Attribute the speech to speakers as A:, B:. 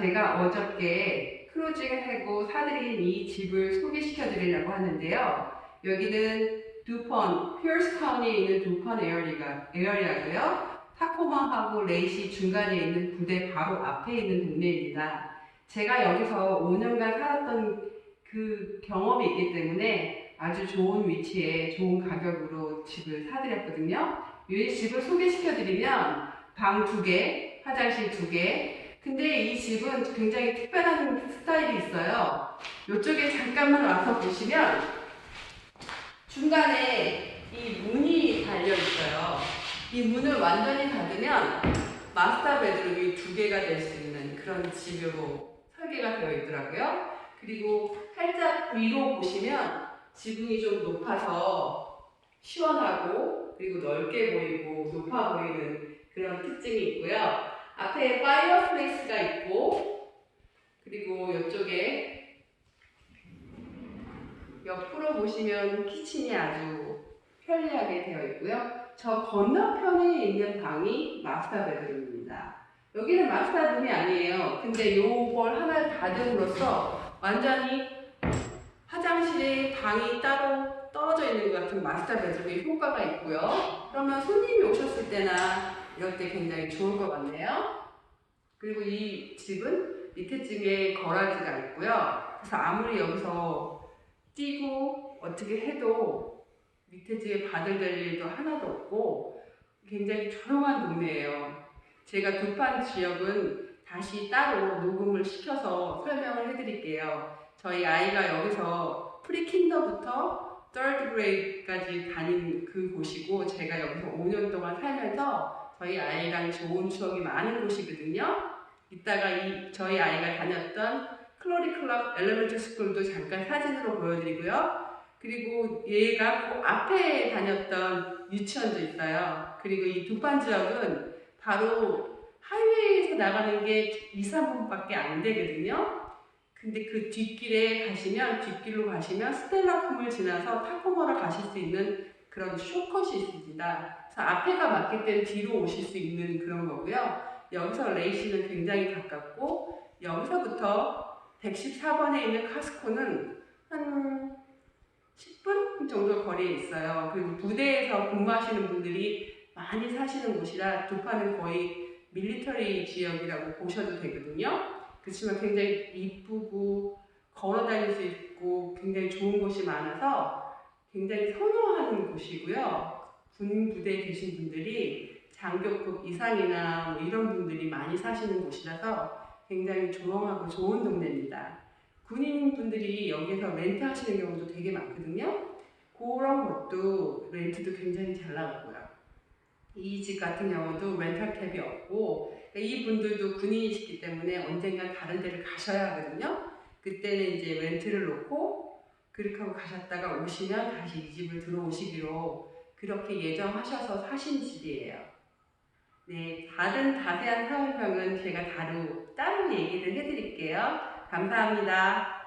A: 제가 어저께 크로징하고 사드린 이 집을 소개시켜 드리려고 하는데요. 여기는 두펀, 피어스 카운티에 있는 두펀 에어리가, 에어리아고요. 타코마하고 레이시 중간에 있는 부대 바로 앞에 있는 동네입니다. 제가 여기서 5년간 살았던 그 경험이 있기 때문에 아주 좋은 위치에 좋은 가격으로 집을 사드렸거든요. 이 집을 소개시켜 드리면 방두 개, 화장실 두 개. 근데 이 집은 굉장히 특별한 스타일이 있어요. 이쪽에 잠깐만 와서 보시면 중간에 이 문이 달려 있어요. 이 문을 완전히 닫으면 마스터 베드룸이 두 개가 될 수 있는 그런 집으로 설계가 되어 있더라고요. 그리고 살짝 위로 보시면 지붕이 좀 높아서 시원하고 그리고 넓게 보이고 높아 보이는 그런 특징이 있고요. 앞에 있고 그리고 이쪽에 옆으로 보시면 키친이 아주 편리하게 되어 있고요. 저 건너편에 있는 방이 마스터 베드룸입니다. 여기는 마스터 룸이 아니에요. 근데 요걸 하나를 닫음으로써 완전히 화장실에 방이 따로 떨어져 있는 것 같은 마스터 베드룸의 효과가 있고요. 그러면 손님이 오셨을 때나 이럴 때 굉장히 좋을 것 같네요. 그리고 이 집은 밑에 층에 거라지가 있고요. 그래서 아무리 여기서 뛰고 어떻게 해도 밑에 층에 바들될 일도 하나도 없고 굉장히 조용한 동네예요. 제가 두판 지역은 다시 따로 녹음을 시켜서 설명을 해드릴게요. 저희 아이가 여기서 프리킨더부터 3rd grade까지 다닌 그 곳이고 제가 여기서 5년 동안 살면서 저희 아이랑 좋은 추억이 많은 곳이거든요. 이따가 이 저희 아이가 다녔던 클로리 클럽 엘레멘트 스쿨도 잠깐 사진으로 보여드리고요. 그리고 얘가 그 앞에 다녔던 유치원도 있어요. 그리고 이 두판 지역은 바로 하이웨이에서 나가는 게 2, 3분밖에 안 되거든요. 근데 그 뒷길에 가시면 뒷길로 가시면 스텔라 품을 지나서 타코머를 가실 수 있는 그런 쇼컷이 있습니다. 그래서 앞에가 막힐 땐 뒤로 오실 수 있는 그런 거고요. 여기서 레이시는 굉장히 가깝고 여기서부터 114번에 있는 카스코는 한 10분 정도 거리에 있어요. 그리고 부대에서 근무하시는 분들이 많이 사시는 곳이라 두파는 거의 밀리터리 지역이라고 보셔도 되거든요. 그렇지만 굉장히 이쁘고 걸어 다닐 수 있고 굉장히 좋은 곳이 많아서 굉장히 선호하는 곳이고요. 군 부대에 계신 분들이 장교급 이상이나 뭐 이런 분들이 많이 사시는 곳이라서 굉장히 조용하고 좋은 동네입니다. 군인 분들이 여기서 렌트 하시는 경우도 되게 많거든요. 그런 것도 렌트도 굉장히 잘 나가고요. 이 집 같은 경우도 렌탈 캡이 없고 그러니까 이 분들도 군인이시기 때문에 언젠간 다른 데를 가셔야 하거든요. 그때는 이제 렌트를 놓고 그렇게 하고 가셨다가 오시면 다시 이 집을 들어오시기로 그렇게 예정하셔서 사신 집이에요. 네, 다른 자세한 설명은 제가 따로, 따로 얘기를 해드릴게요. 감사합니다.